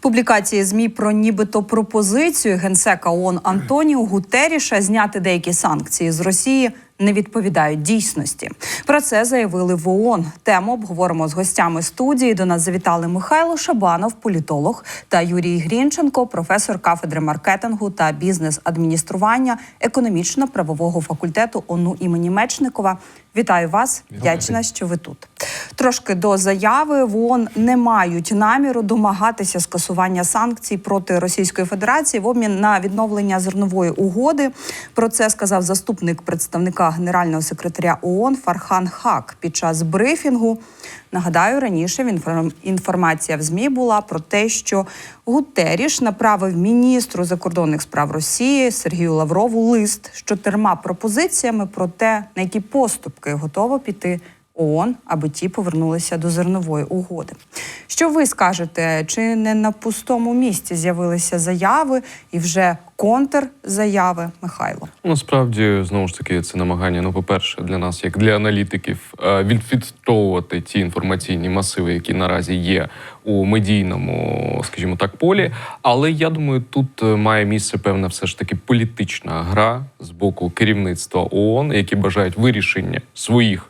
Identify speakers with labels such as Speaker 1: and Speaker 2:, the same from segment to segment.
Speaker 1: Публікації змі про нібито пропозицію генсека ООН Антоніо Гутеріша зняти деякі санкції з Росії не відповідають дійсності. Про це заявили в ООН. Тему обговоримо з гостями студії. До нас завітали Михайло Шабанов, політолог, та Юрій Грінченко, професор кафедри маркетингу та бізнес-адміністрування економічно-правового факультету ОНУ імені Мечникова. Вітаю вас! Вдячна, що ви тут. Трошки до заяви в ООН не мають наміру домагатися скасування санкцій проти Російської Федерації в обмін на відновлення зернової угоди. Про це сказав заступник представника генерального секретаря ООН Фархан Хак під час брифінгу. Нагадаю, раніше інформація в ЗМІ була про те, що Гутеріш направив міністру закордонних справ Росії Сергію Лаврову лист з чотирма пропозиціями про те, на які поступки готова піти ООН, аби ті повернулися до зернової угоди. Що ви скажете? Чи не на пустому місці з'явилися заяви і вже контрзаяви, Михайло?
Speaker 2: Насправді, знову ж таки, це намагання, ну, по-перше, для нас, як для аналітиків, е, відфільтровувати ті інформаційні масиви, які наразі є у медійному, скажімо так, полі. Але я думаю, тут е, має місце певна все ж таки політична гра з боку керівництва ООН, які бажають вирішення своїх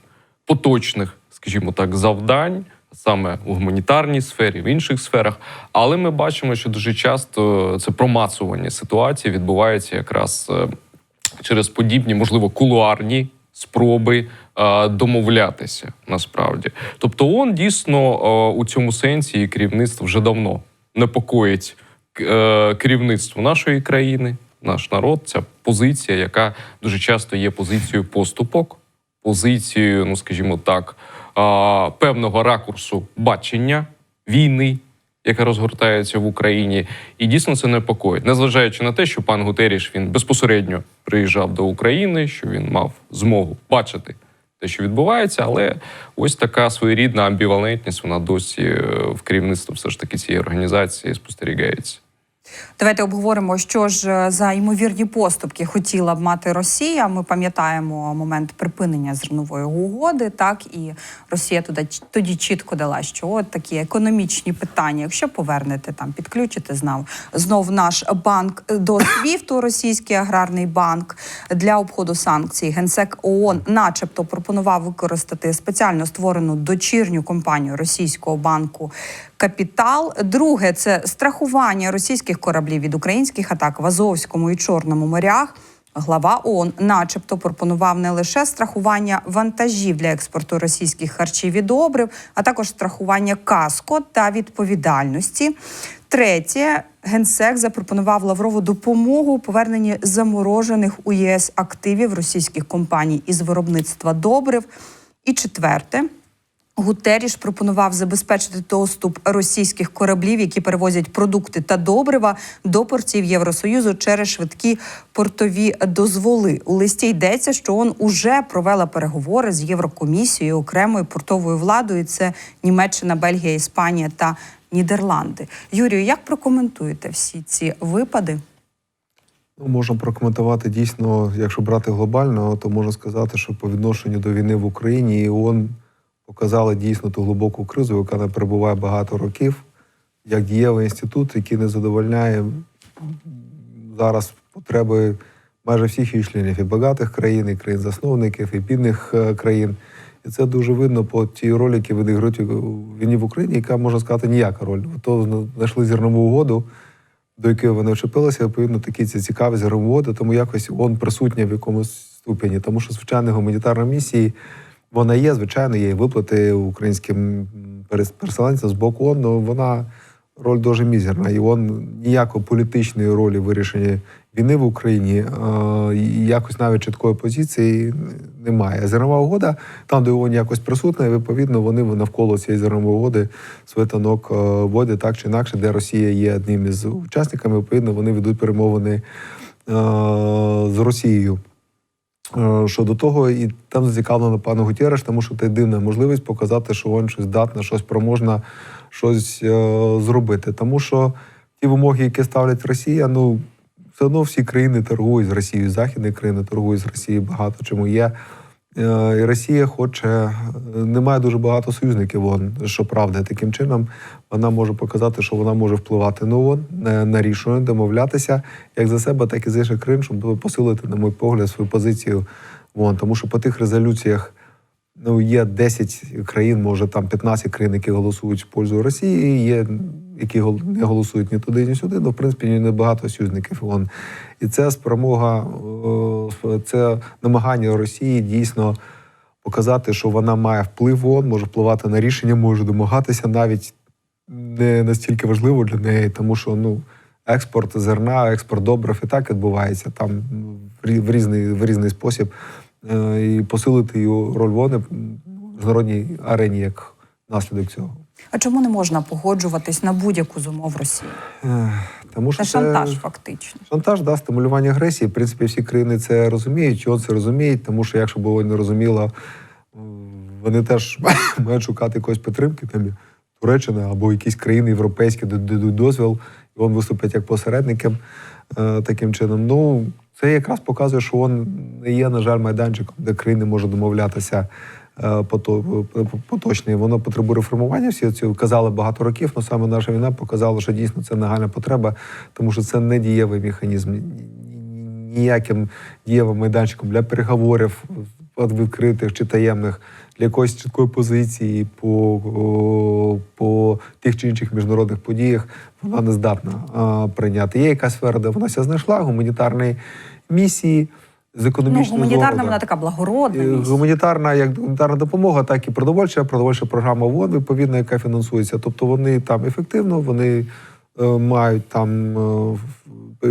Speaker 2: поточних, скажімо так, завдань. Саме у гуманітарній сфері, в інших сферах, але ми бачимо, що дуже часто це промацування ситуації відбувається якраз е, через подібні, можливо, кулуарні спроби е, домовлятися насправді. Тобто, ООН дійсно е, у цьому сенсі і керівництво вже давно непокоїть керівництво нашої країни, наш народ. Ця позиція, яка дуже часто є позицією поступок, позицією, ну скажімо так, певного ракурсу бачення війни яка розгортається в Україні, і дійсно це непокоїть, незважаючи на те, що пан Гутеріш він безпосередньо приїжджав до України, що він мав змогу бачити те, що відбувається, але ось така своєрідна амбівалентність вона досі е, в керівництво все ж таки цієї організації спостерігається.
Speaker 1: Давайте обговоримо, що ж е, за ймовірні поступки хотіла б мати Росія. Ми пам'ятаємо момент припинення зернової угоди. Так і Росія туди тоді чітко дала, що от такі економічні питання, якщо повернете там, підключите знав знов наш банк до СВІФТу, російський аграрний банк для обходу санкцій. Генсек ООН, начебто, пропонував використати спеціально створену дочірню компанію російського банку Капітал. Друге це страхування російських кораблів від українських атак в Азовському і Чорному морях. Глава ООН, начебто, пропонував не лише страхування вантажів для експорту російських харчів і добрив, а також страхування каско та відповідальності. Третє, генсек запропонував Лаврову допомогу у поверненні заморожених у ЄС активів російських компаній із виробництва добрив. І четверте. Гутеріш пропонував забезпечити доступ російських кораблів, які перевозять продукти та добрива до портів Євросоюзу через швидкі портові дозволи. У листі йдеться, що ООН уже провела переговори з Єврокомісією, окремою портовою владою. Це Німеччина, Бельгія, Іспанія та Нідерланди. Юрію, як прокоментуєте всі ці випади?
Speaker 3: Ну, можна прокоментувати дійсно, якщо брати глобально, то можна сказати, що по відношенню до війни в Україні і ООН показали дійсно ту глибоку кризу, яка не перебуває багато років, як дієвий інститут, який не задовольняє зараз потреби майже всіх її членів і багатих країн, і країн-засновників, і бідних е, країн. І це дуже видно по тій ролі, які відіграють війні в Україні, яка можна сказати ніяка роль. То знайшли зернову угоду, до якої вони вчепилися, відповідно, такі ці цікаві зернові угоди, тому якось ООН присутня в якомусь ступені. Тому що, звичайно, гуманітарна місії вона є, звичайно, є виплати українським переселенцям з боку ООН, але вона роль дуже мізерна. І ООН ніякої політичної ролі в вирішенні війни в Україні, е, і якось навіть чіткої позиції немає. Зернова угода, там, де ООН якось присутня, і відповідно вони навколо цієї зернової угоди свій танок е, вводять так чи інакше, де Росія є одним із учасниками, відповідно, вони ведуть перемовини е, з Росією. Е, Щодо того, і там зацікавлено пану Гутєреш, тому що це дивна можливість показати, що він щось здатна, щось проможна, щось е, зробити. Тому що ті вимоги, які ставлять Росія, ну все одно всі країни торгують з Росією, західні країни торгують з Росією багато чому є. Е, І Росія хоче, е, немає дуже багато союзників ООН, що правда. Таким чином вона може показати, що вона може впливати на ООН, на, на рішення, домовлятися як за себе, так і за інших країн, щоб посилити, на мій погляд, свою позицію в ООН. Тому що по тих резолюціях ну, є 10 країн, може там 15 країн, які голосують в пользу Росії, є які не голосують ні туди, ні сюди. Ну, в принципі, небагато союзників ООН. І це спромога, е, це намагання Росії дійсно показати, що вона має вплив ООН, може впливати на рішення, може домагатися навіть не настільки важливо для неї, тому що ну. Експорт зерна, експорт добрив і так відбувається там в різний, в різний спосіб. Е, І посилити її роль ВОНи в міжнародній арені як наслідок цього.
Speaker 1: А чому не можна погоджуватись на будь-яку з умов Росії?
Speaker 3: Е, Тому що
Speaker 1: Це шантаж, фактично.
Speaker 3: Шантаж, да, стимулювання агресії. В принципі, всі країни це розуміють, чого це розуміють, тому що якщо б вони не розуміли, вони теж мають шукати якоїсь підтримки, там Туреччина або якісь країни європейські де дадуть дозвіл, він виступить як посередником е, таким чином. Ну, це якраз показує, що він не є, на жаль, майданчиком, де країни можуть домовлятися е, е, поточно. І Воно потребує реформування. Всі ці казали багато років, але саме наша війна показала, що дійсно це нагальна потреба, тому що це не дієвий механізм. Ні- ні- Ніяким дієвим майданчиком для переговорів відкритих чи таємних, для якоїсь чіткої позиції по, по тих чи інших міжнародних подіях вона не здатна прийняти. Є якась сфера, де вона ся знайшла, гуманітарні місії з
Speaker 1: Ну, гуманітарна
Speaker 3: зону,
Speaker 1: вона така благородна.
Speaker 3: Е. Гуманітарна як гуманітарна допомога, так і продовольча, продовольча програма ВОН, відповідно, яка фінансується. Тобто вони там ефективно, вони е, мають там е,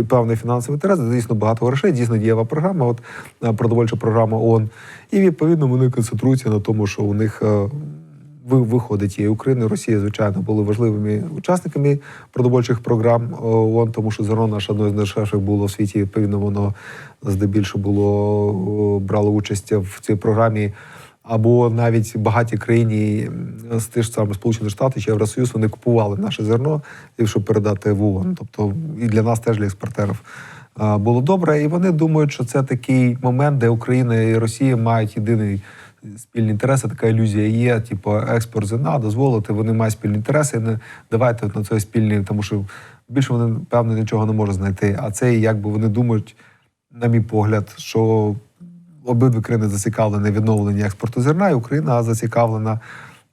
Speaker 3: певний фінансовий інтерес, дійсно багато грошей, дійсно дієва програма, от е, продовольча програма ООН. І відповідно вони концентруються на тому, що у них. е, Виходить і Україна, і Росія, звичайно, були важливими учасниками продовольчих програм е, ООН, тому що зерно наше одне з найдешевших було в світі. Відповідно, воно здебільшого було брало участь в цій програмі. Або навіть багаті країни з тих ж самих Сполучених Штатів чи Євросоюз вони купували наше зерно, щоб передати в ООН. Тобто і для нас теж для експортерів було добре. І вони думають, що це такий момент, де Україна і Росія мають єдиний спільні інтереси. Така ілюзія є. Типу, експорт зерна, дозволити. Вони мають спільні інтереси. Не давайте на це спільні, тому що більше вони певно нічого не можуть знайти. А це якби вони думають, на мій погляд, що обидві країни зацікавлені в відновленні експорту зерна, і Україна зацікавлена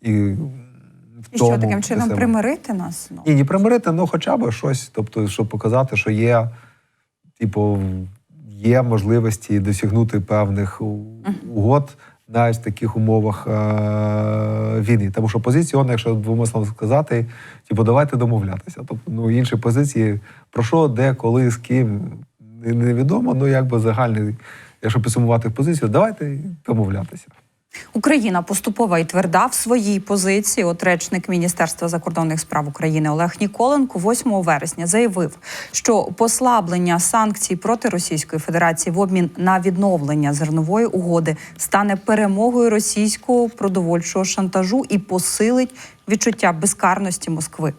Speaker 3: і в
Speaker 1: І
Speaker 3: тому
Speaker 1: що таким чином примирити нас? Ну,
Speaker 3: Ні, не примирити, ну хоча б щось, тобто, щоб показати, що є, типу, є можливості досягнути певних угод навіть в таких умовах е- війни. Тому що позиція, ООН, якщо двома словами сказати, типу, давайте домовлятися. Тобто, ну, інші позиції, про що, де, коли, з ким, невідомо, ну якби загальний, якщо підсумувати позицію, давайте домовлятися.
Speaker 1: Україна поступова і тверда в своїй позиції. От речник Міністерства закордонних справ України Олег Ніколенко 8 вересня заявив, що послаблення санкцій проти Російської Федерації в обмін на відновлення зернової угоди стане перемогою російського продовольчого шантажу і посилить відчуття безкарності Москви.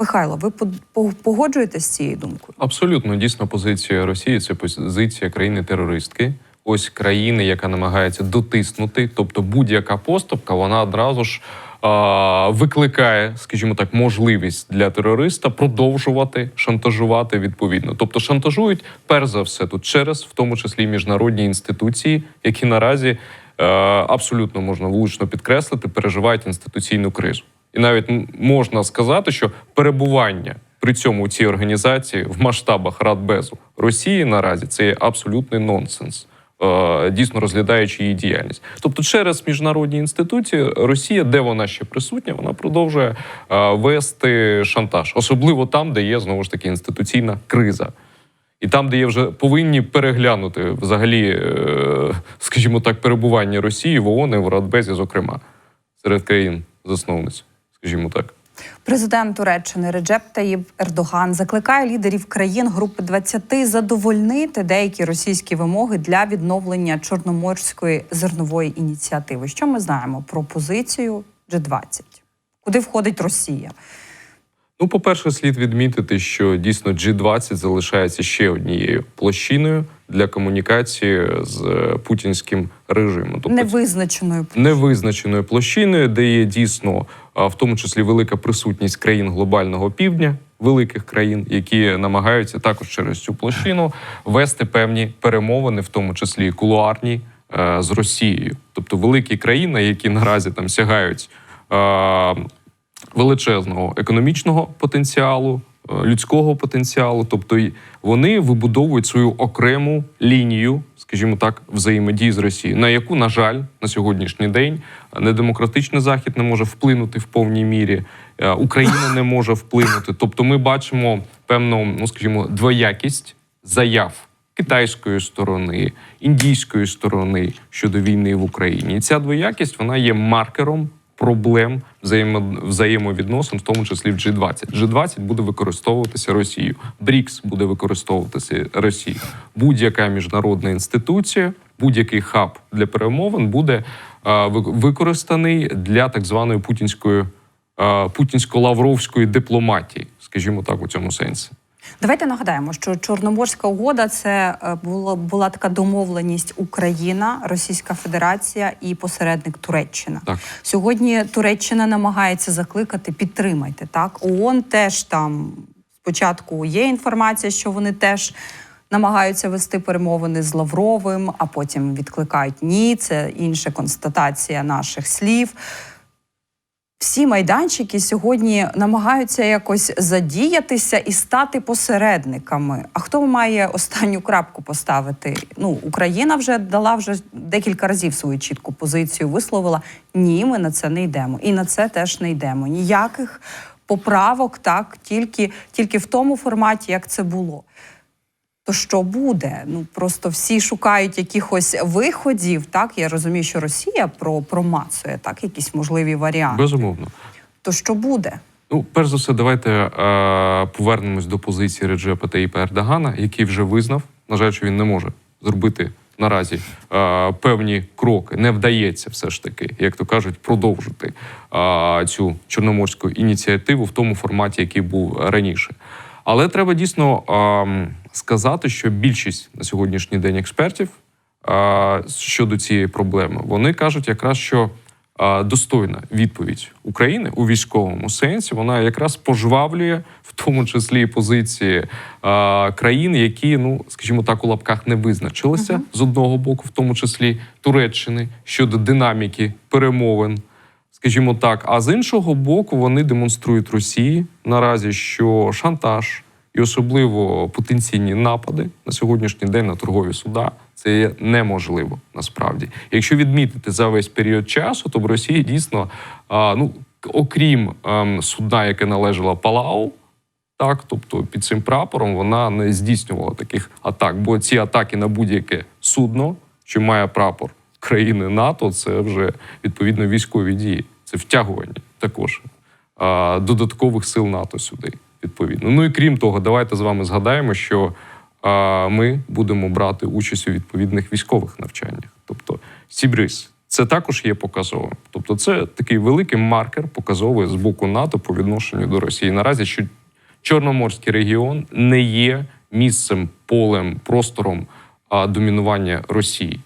Speaker 1: Михайло, ви по- по- погоджуєтесь з цією думкою?
Speaker 2: Абсолютно дійсно позиція Росії це позиція країни-терористки. Ось країни, яка намагається дотиснути, тобто будь-яка поступка, вона одразу ж а, викликає, скажімо так, можливість для терориста продовжувати шантажувати відповідно. Тобто шантажують перш за все тут через, в тому числі міжнародні інституції, які наразі е, абсолютно можна влучно підкреслити, переживають інституційну кризу. І навіть можна сказати, що перебування при цьому у цій організації в масштабах Радбезу Росії наразі це є абсолютний нонсенс. е, Дійсно розглядаючи її діяльність, тобто через міжнародні інституції Росія, де вона ще присутня, вона продовжує е, вести шантаж, особливо там, де є знову ж таки інституційна криза. І там, де є вже повинні переглянути взагалі, е, скажімо так, перебування Росії в ООН і в Радбезі, зокрема, серед країн засновниць, скажімо так.
Speaker 1: Президент Туреччини Реджеп Таїб Ердоган закликає лідерів країн Групи 20 задовольнити деякі російські вимоги для відновлення чорноморської зернової ініціативи. Що ми знаємо про позицію G20? Куди входить Росія?
Speaker 2: Ну, по-перше, слід відмітити, що дійсно G20 залишається ще однією площиною для комунікації з е, путінським режимом. Тобто
Speaker 1: Невизначеною
Speaker 2: невизначеною площиною, де є дійсно в тому числі велика присутність країн глобального півдня, великих країн, які намагаються також через цю площину вести певні перемовини, в тому числі і кулуарні е, з Росією, тобто великі країни, які наразі там сягають. Е, Величезного економічного потенціалу, е, людського потенціалу, тобто вони вибудовують свою окрему лінію, скажімо так, взаємодії з Росією, на яку, на жаль, на сьогоднішній день недемократичний захід не може вплинути в повній мірі, е, Україна не може вплинути. Тобто, ми бачимо певну, ну скажімо, двоякість заяв китайської сторони, індійської сторони щодо війни в Україні. І ця двоякість вона є маркером проблем взаємо, взаємовідносин, в тому числі в G20. G20 буде використовуватися Росією. БРІКС буде використовуватися Росією. Будь-яка міжнародна інституція, будь-який хаб для перемовин буде е, використаний для так званої путінської е, путінсько-лавровської дипломатії, скажімо так, у цьому сенсі.
Speaker 1: Давайте нагадаємо, що Чорноморська угода це е, була, була така домовленість Україна, Російська Федерація і посередник Туреччина.
Speaker 2: Так.
Speaker 1: Сьогодні Туреччина намагається закликати підтримайте. Так ООН теж там спочатку є інформація, що вони теж. Намагаються вести перемовини з Лавровим, а потім відкликають ні. Це інша констатація наших слів. Всі майданчики сьогодні намагаються якось задіятися і стати посередниками. А хто має останню крапку поставити? Ну, Україна вже дала вже декілька разів свою чітку позицію, висловила ні, ми на це не йдемо. І на це теж не йдемо. Ніяких поправок, так, тільки, тільки в тому форматі, як це було. То що буде? Ну просто всі шукають якихось виходів. Так я розумію, що Росія про промацує так якісь можливі варіанти.
Speaker 2: Безумовно.
Speaker 1: То що буде?
Speaker 2: Ну, перш за все, давайте е, повернемось до позиції Реджепа Таїпа Ердогана, який вже визнав, на жаль, що він не може зробити наразі е, певні кроки. Не вдається все ж таки, як то кажуть, продовжити е, цю чорноморську ініціативу в тому форматі, який був раніше. Але треба дійсно е, сказати, що більшість на сьогоднішній день експертів щодо цієї проблеми, вони кажуть якраз, що достойна відповідь України у військовому сенсі, вона якраз пожвавлює в тому числі і позиції країн, які, ну скажімо так, у лапках не визначилися. З одного боку, в тому числі Туреччини щодо динаміки перемовин. Скажімо так, а з іншого боку, вони демонструють Росії наразі, що шантаж і особливо потенційні напади на сьогоднішній день на торгові суда це є неможливо насправді. Якщо відмітити за весь період часу, то в Росії дійсно, а, ну окрім ем, судна, яке належало Палау, так, тобто під цим прапором вона не здійснювала таких атак, бо ці атаки на будь-яке судно, що має прапор країни НАТО, це вже відповідно військові дії, це втягування також а, додаткових сил НАТО сюди. Відповідно. Ну і крім того, давайте з вами згадаємо, що ми будемо брати участь у відповідних військових навчаннях. Тобто Сібрис, це також є показовим. Тобто, це такий великий маркер показовий з боку НАТО по відношенню до Росії. Наразі що Чорноморський регіон не є місцем, полем, простором домінування Росії.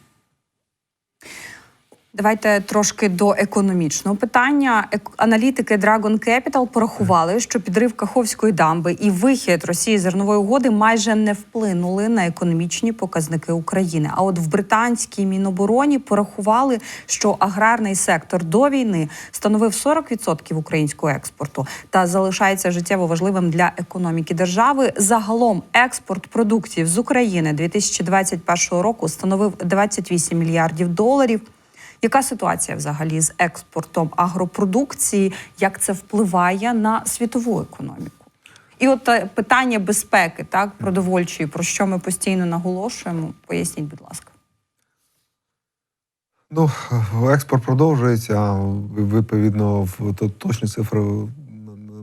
Speaker 1: Давайте трошки до економічного питання. Аналітики Dragon Capital порахували, що підрив Каховської дамби і вихід Росії зернової угоди майже не вплинули на економічні показники України. А от в британській мінобороні порахували, що аграрний сектор до війни становив 40% українського експорту та залишається життєво важливим для економіки держави. Загалом експорт продуктів з України 2021 року становив 28 мільярдів доларів. Яка ситуація взагалі з експортом агропродукції? Як це впливає на світову економіку? І от е, питання безпеки, так, продовольчої, про що ми постійно наголошуємо. Поясніть, будь ласка.
Speaker 3: Ну, експорт продовжується. Відповідно, в точні цифри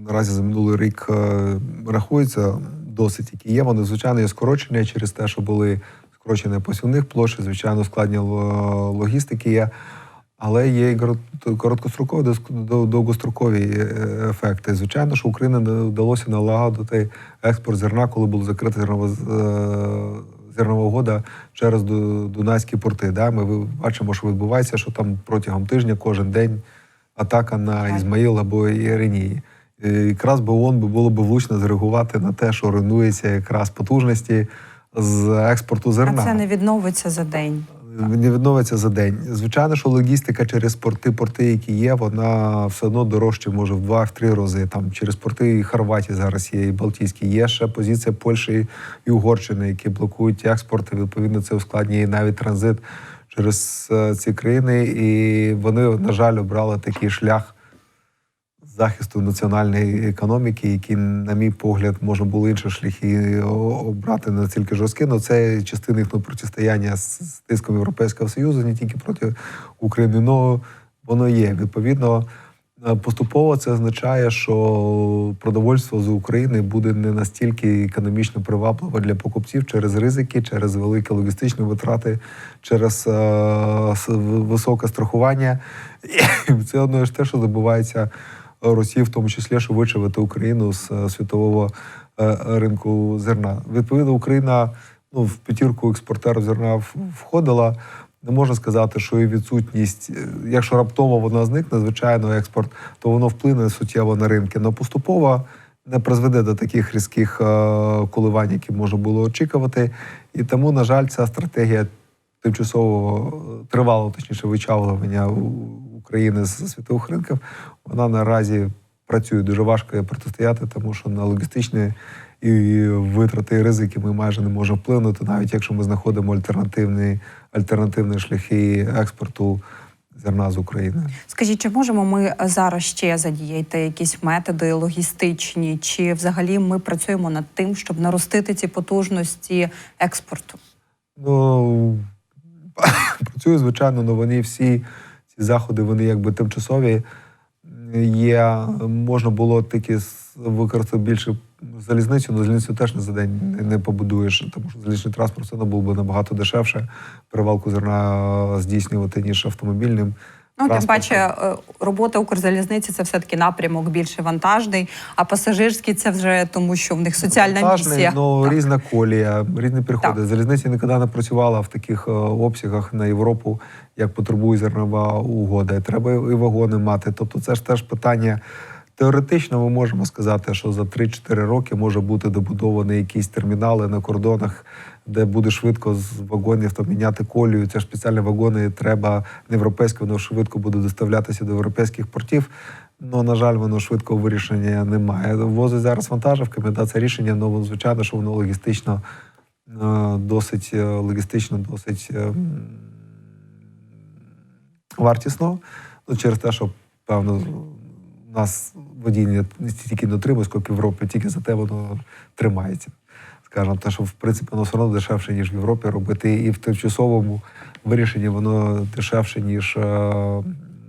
Speaker 3: наразі за минулий рік е, рахуються досить, які є. Вони, звичайно, є скорочення через те, що були скорочення посівних площ, звичайно, складні логістики є. Але є і короткострокові, до- довгострокові е, ефекти. Звичайно, що Україні не вдалося налагодити експорт зерна, коли було закрите зернове з- е, зернова угода через Ду- Дунайські порти. Да? Ми бачимо, що відбувається, що там протягом тижня кожен день атака на Ізмаїл або Іринії. І Якраз би ООН було б влучно зреагувати на те, що руйнується якраз потужності з експорту
Speaker 1: А це не відновиться за день.
Speaker 3: Не відновиться за день. Звичайно, що логістика через порти, порти, які є, вона все одно дорожче може в два-три рази. Там через порти і Хорватії зараз є, і Балтійські. Є ще позиція Польщі і Угорщини, які блокують експорт. І відповідно це ускладнює навіть транзит через е, ці країни. І вони, на жаль, обрали такий шлях захисту національної економіки, які, на мій погляд, можна було інші шляхи обрати не настільки жорсткі. але це частина їхнього протистояння з, тиском Європейського Союзу, не тільки проти України. Ну воно є. Відповідно, е, поступово це означає, що продовольство з України буде не настільки економічно привабливе для покупців через ризики, через великі логістичні витрати, через е, високе страхування. І це одно ж те, що добувається Росії, в тому числі, щоб вичавити Україну з е, світового е, ринку зерна. Відповідно, Україна ну, в п'ятірку експортерів зерна входила. Не можна сказати, що і відсутність, е, якщо раптово вона зникне, звичайно, експорт, то воно вплине суттєво на ринки. Но поступово не призведе до таких різких коливань, які можна було очікувати. І тому, на жаль, ця стратегія тимчасового тривалого, точніше, вичавлювання України з світових ринків, вона наразі працює дуже важко протистояти, тому що на логістичні і витрати і ризики ми майже не можемо вплинути, навіть якщо ми знаходимо альтернативні, альтернативні шляхи експорту зерна з України.
Speaker 1: Скажіть, чи можемо ми зараз ще задіяти якісь методи логістичні, чи взагалі ми працюємо над тим, щоб наростити ці потужності експорту?
Speaker 3: Ну працюю, звичайно, але вони всі ці заходи, вони якби тимчасові. Є, можна було тільки використати більше залізницю, але залізницю теж не за день не, побудуєш, тому що залізничний транспорт все одно був би набагато дешевше перевалку зерна здійснювати, ніж автомобільним.
Speaker 1: Ну, тим паче, е, робота Укрзалізниці це все-таки напрямок більше вантажний, а пасажирський це вже тому, що в них соціальна
Speaker 3: Вантажний,
Speaker 1: місія.
Speaker 3: Ну, різна колія, різні переходи.
Speaker 1: Так.
Speaker 3: Залізниця ніколи не працювала в таких е, обсягах на Європу, як потребує зернова угода. І Треба і вагони мати. Тобто, це ж теж питання. Теоретично ми можемо сказати, що за 3-4 роки може бути добудовані якісь термінали на кордонах, де буде швидко з вагонів там, міняти колію. Це ж спеціальні вагони треба не європейські, воно швидко буде доставлятися до європейських портів. Ну, на жаль, воно швидкого вирішення немає. Возить зараз вантажівками, да, це рішення, ну, звичайно, що воно логістично е, досить е, логістично, досить е, м, вартісно. Ну, через те, що певно у нас водіння стільки не тримає, скільки в Європі, тільки за те воно тримається. Скажімо, те, що в принципі воно все одно дешевше, ніж в Європі робити, і в тимчасовому вирішенні воно дешевше, ніж е,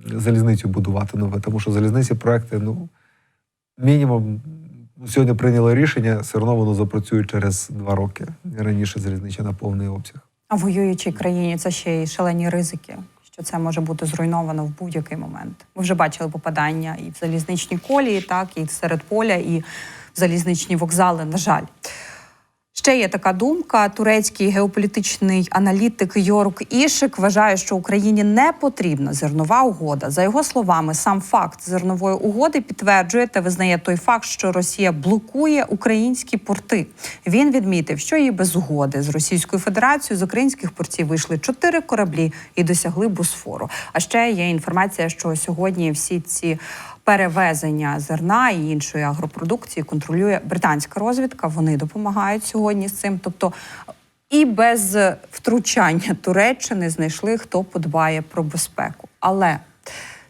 Speaker 3: залізницю будувати нове. Тому що залізниці проекти, ну, мінімум, сьогодні прийняли рішення, все одно воно запрацює через два роки. Раніше залізнича на повний обсяг.
Speaker 1: А в воюючій країні це ще й шалені ризики, що це може бути зруйновано в будь-який момент. Ми вже бачили попадання і в залізничні колії, так і серед поля, і в залізничні вокзали. На жаль. Ще є така думка. Турецький геополітичний аналітик Йорк Ішик вважає, що Україні не потрібна зернова угода. За його словами, сам факт зернової угоди підтверджує та визнає той факт, що Росія блокує українські порти. Він відмітив, що і без угоди з Російською Федерацією з українських портів вийшли чотири кораблі і досягли Босфору. А ще є інформація, що сьогодні всі ці перевезення зерна і іншої агропродукції контролює британська розвідка. Вони допомагають сьогодні з цим. Тобто і без втручання Туреччини знайшли, хто подбає про безпеку. Але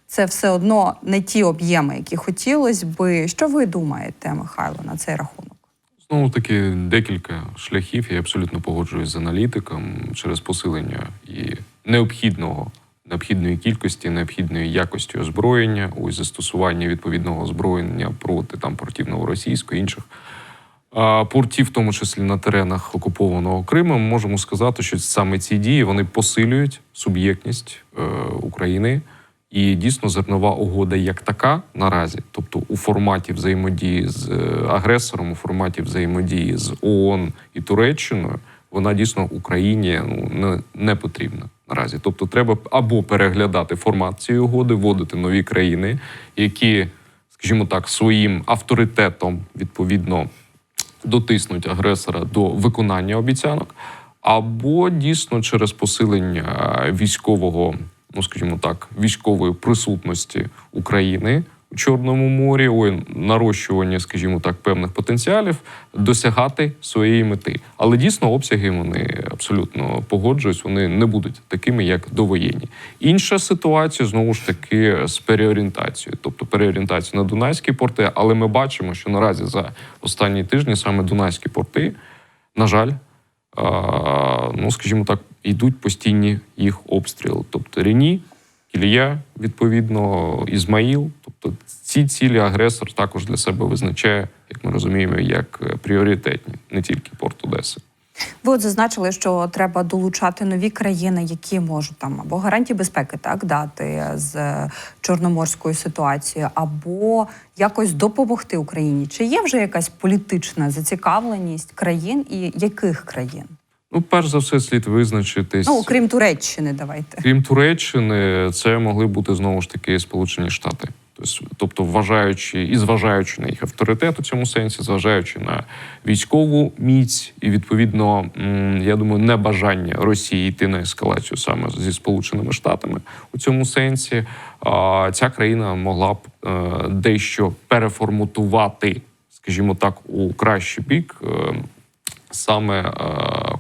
Speaker 1: це все одно не ті об'єми, які хотілося би. Що ви думаєте, Михайло, на цей рахунок?
Speaker 2: Знову таки, декілька шляхів. Я абсолютно погоджуюсь з аналітиком через посилення і необхідного. Необхідної кількості, необхідної якості озброєння, ось застосування відповідного озброєння проти там портів новоросійської інших портів, в тому числі на теренах окупованого Криму, ми можемо сказати, що саме ці дії вони посилюють суб'єктність е, України. І дійсно зернова угода як така наразі, тобто у форматі взаємодії з е, агресором, у форматі взаємодії з ООН і Туреччиною, вона дійсно Україні ну не, не потрібна наразі. Тобто, треба або переглядати формат цієї угоди, вводити нові країни, які, скажімо так, своїм авторитетом відповідно дотиснуть агресора до виконання обіцянок, або дійсно через посилення військового, ну скажімо так, військової присутності України у Чорному морі, ой, нарощування, скажімо так, певних потенціалів, досягати своєї мети. Але дійсно обсяги вони абсолютно погоджуюсь, вони не будуть такими, як довоєнні. Інша ситуація знову ж таки з переорієнтацією, тобто переорієнтацію на Дунайські порти. Але ми бачимо, що наразі за останні тижні саме Дунайські порти, на жаль, ну скажімо так, йдуть постійні їх обстріли. Тобто Рені, Кілія, відповідно, Ізмаїл. Тобто ці цілі агресор також для себе визначає, як ми розуміємо, як е, пріоритетні, не тільки порт Одеси.
Speaker 1: Ви от зазначили, що треба долучати нові країни, які можуть там або гарантії безпеки так дати з е, чорноморською ситуацією, або якось допомогти Україні. Чи є вже якась політична зацікавленість країн і яких країн?
Speaker 2: Ну, перш за все, слід визначитись.
Speaker 1: Ну окрім Туреччини, давайте.
Speaker 2: Крім Туреччини, це могли бути знову ж таки Сполучені Штати. Тобто- вважаючи і зважаючи на їх авторитет у цьому сенсі, зважаючи на військову міць і відповідно, я думаю, небажання Росії йти на ескалацію саме зі Сполученими Штатами у цьому сенсі, ця країна могла б е, дещо переформатувати, скажімо так, у кращий бік е, саме е,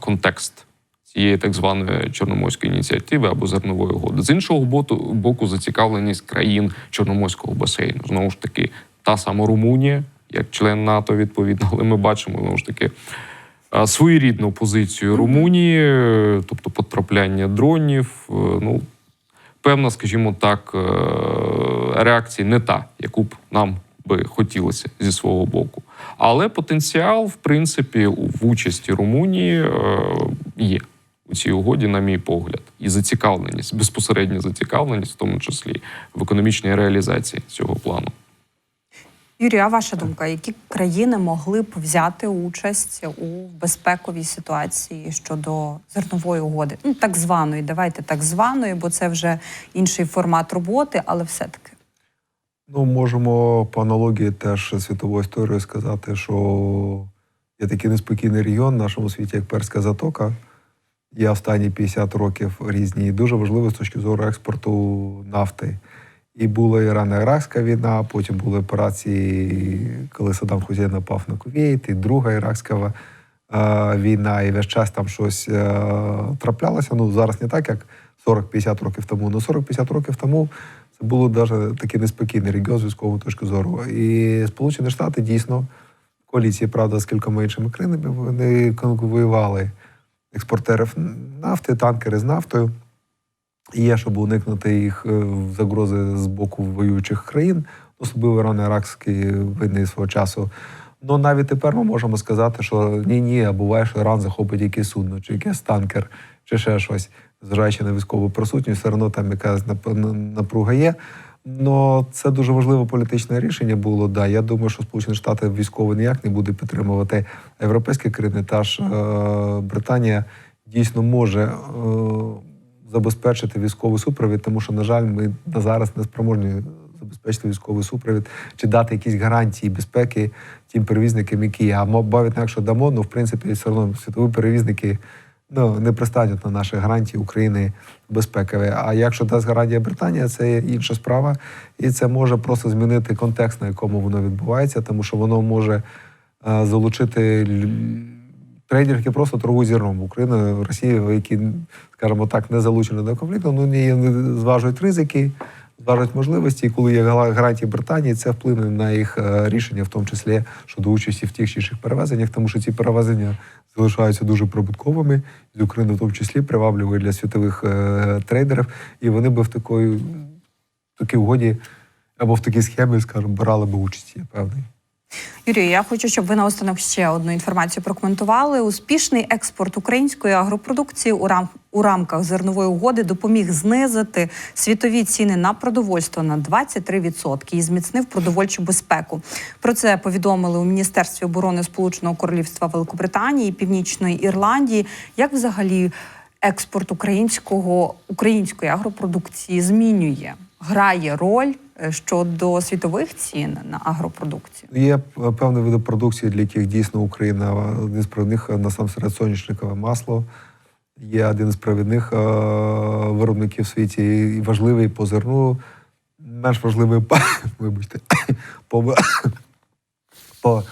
Speaker 2: контекст цієї так званої чорноморської ініціативи або зернової угоди. З іншого боку, боку, зацікавленість країн Чорноморського басейну. Знову ж таки, та сама Румунія, як член НАТО, відповідно, але ми бачимо знову ж таки. Своєрідну позицію Румунії, е, тобто потрапляння дронів, е, ну певна, скажімо так, е, реакція не та, яку б нам би хотілося зі свого боку. Але потенціал, в принципі, в участі Румунії є у цій угоді, на мій погляд, і зацікавленість, безпосередня зацікавленість, в тому числі в економічній реалізації цього плану.
Speaker 1: Юрій, а ваша думка, які країни могли б взяти участь у безпековій ситуації щодо зернової угоди? Ну, так званої, давайте так званої, бо це вже інший формат роботи, але все-таки.
Speaker 3: Ну, можемо по аналогії теж світової історії сказати, що є такий неспокійний регіон в нашому світі, як Перська затока. Є останні 50 років різні, дуже важливо з точки зору експорту нафти. І була Ірано-Іракська війна, потім були операції, коли Саддам Хусейн напав на Кувейт, і друга іракська е, війна, і весь час там щось е, траплялося. Ну, зараз не так, як 40-50 років тому. Ну, 40-50 років тому це було навіть такий неспокійний регіон з військової точки зору. І Сполучені Штати дійсно в коаліції, правда, з кількома іншими країнами вони воювали експортерів нафти, танкери з нафтою. Є, щоб уникнути їх е, загрози з боку воюючих країн, особливо Ірано-Іракської війни свого часу. Ну навіть тепер ми можемо сказати, що ні, ні, а буває, що Іран захопить якесь судно, чи якийсь танкер, чи ще щось, зважаючи на військову присутність, все одно там якась нап- напруга є. Ну, це дуже важливе політичне рішення було. Да, я думаю, що Сполучені Штати військово ніяк не буде підтримувати європейські країни. Та ж е, Британія дійсно може е, забезпечити військовий супровід, тому що, на жаль, ми на зараз не спроможні забезпечити військовий супровід чи дати якісь гарантії безпеки тим перевізникам, які. А мабуть, якщо дамо, ну в принципі, все одно світові перевізники ну, не пристануть на наші гарантії України безпекові. А якщо дасть гарантія Британія, це інша справа, і це може просто змінити контекст, на якому воно відбувається, тому що воно може е, залучити трейдерів, які просто торгують зерном. Україна, Росія, які, скажімо так, не залучені до конфлікту, ну вони зважують ризики, зважують можливості. І коли є гарантії Британії, це вплине на їх е, рішення, в тому числі щодо участі в тих чи інших перевезеннях, тому що ці перевезення залишаються дуже прибутковими, з України в тому числі приваблює для світових е, трейдерів, і вони би в такої в такій угоді або в такій схемі, скажімо, брали би участь, я певний.
Speaker 1: Юрію, я хочу, щоб ви наостанок ще одну інформацію прокоментували. Успішний експорт української агропродукції у рам у рамках зернової угоди допоміг знизити світові ціни на продовольство на 23% і зміцнив продовольчу безпеку. Про це повідомили у Міністерстві оборони Сполученого Королівства Великобританії і Північної Ірландії. Як взагалі експорт українського української агропродукції змінює, грає роль щодо світових цін на агропродукцію?
Speaker 3: Є е, певні види продукції, для яких дійсно Україна один з провідних е, насамперед соняшникове масло. Є один з провідних е, виробників в світі і важливий по зерну, менш важливий по, вибачте, по, по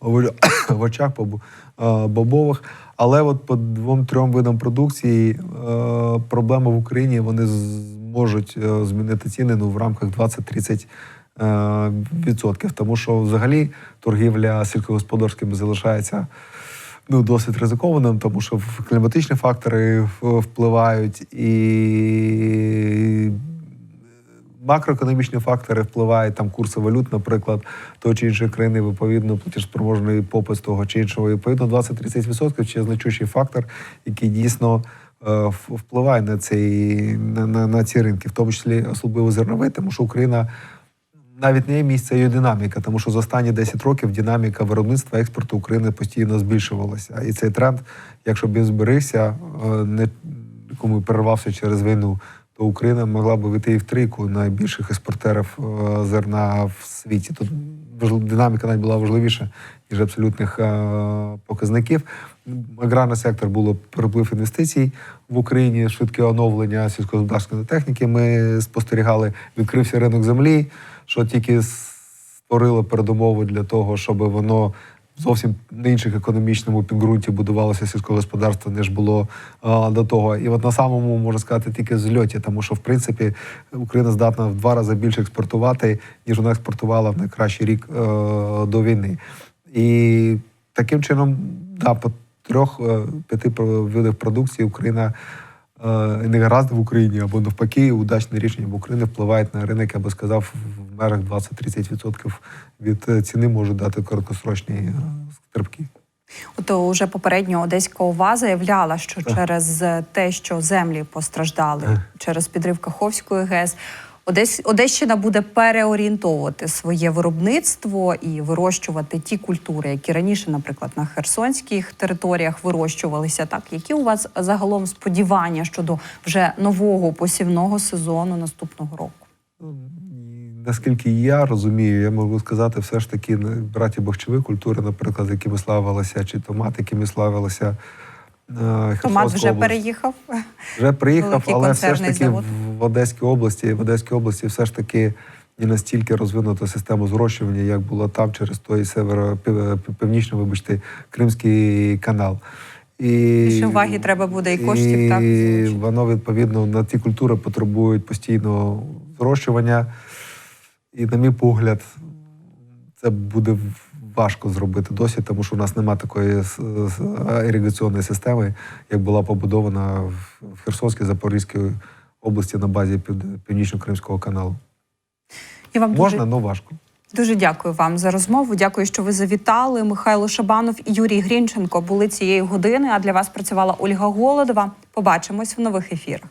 Speaker 3: овоч- овочах, по е, бобових. Але от по двом-трьом видам продукції е, проблема в Україні вони зможуть е, змінити ціни ну, в рамках 20-30 е, відсотків. Тому що взагалі торгівля сільськогосподарськими залишається ну, досить ризикованим, тому що кліматичні фактори впливають і макроекономічні фактори впливають там курси валют, наприклад, того чи іншої країни, відповідно, платіжспроможний попит того чи іншого. І, Відповідно, 20-30% ще значущий фактор, який дійсно впливає на цей на, на, на ці ринки, в тому числі особливо зерновий, тому що Україна. Навіть не є місце її динаміка, тому що за останні 10 років динаміка виробництва експорту України постійно збільшувалася. І цей тренд, якщо б він зберігся, е, не кому перервався через війну, то Україна могла б вийти і в трійку найбільших експортерів е, зерна в світі. Тут динаміка навіть була важливіша, ніж абсолютних е, показників. Аграрний сектор було переплив інвестицій в Україні, швидке оновлення сільськогосподарської техніки. Ми спостерігали, відкрився ринок землі, що тільки створило передумови для того, щоб воно зовсім на інших економічному підґрунті будувалося сільське господарство, ніж було а, до того. І от на самому можна сказати тільки зльоті, тому що в принципі Україна здатна в два рази більше експортувати, ніж вона експортувала в найкращий рік е, до війни. І таким чином, да, по трьох е, п'яти видах продукції Україна. е, Не гаразд в Україні або навпаки, удачне рішення в Україні впливають на ринок, я би сказав, в межах 20-30% від е, ціни може дати короткосрочні е, стрибки.
Speaker 1: От уже попередньо Одеська ОВА заявляла, що через те, що землі постраждали
Speaker 3: Ага.
Speaker 1: через підрив Каховської ГЕС, Одесь, Одещина буде переорієнтовувати своє виробництво і вирощувати ті культури, які раніше, наприклад, на херсонських територіях вирощувалися. Так, які у вас загалом сподівання щодо вже нового посівного сезону наступного року?
Speaker 3: І Наскільки я розумію, я можу сказати, все ж таки браті бахчові культури, наприклад, якими славилися, чи томат, якими славилися. е,
Speaker 1: Томат вже
Speaker 3: область.
Speaker 1: переїхав.
Speaker 3: Вже приїхав,
Speaker 1: Великий
Speaker 3: але все ж таки
Speaker 1: завод.
Speaker 3: в Одеській області, в Одеській області все ж таки не настільки розвинута система зрощування, як була там через той северо північно, вибачте, Кримський канал. І,
Speaker 1: Більше уваги треба буде і коштів, так,
Speaker 3: І воно відповідно на ті культури потребують постійно зрощування. І, на мій погляд, це буде важко зробити досі, тому що у нас немає такої іригаційної системи, як була побудована в Херсонській Запорізькій області на базі Пів- Північно-Кримського каналу.
Speaker 1: Я вам
Speaker 3: Можна,
Speaker 1: дуже
Speaker 3: але важко.
Speaker 1: Дуже дякую вам за розмову. Дякую, що ви завітали. Михайло Шабанов і Юрій Грінченко були цієї години. А для вас працювала Ольга Голодова. Побачимось в нових ефірах.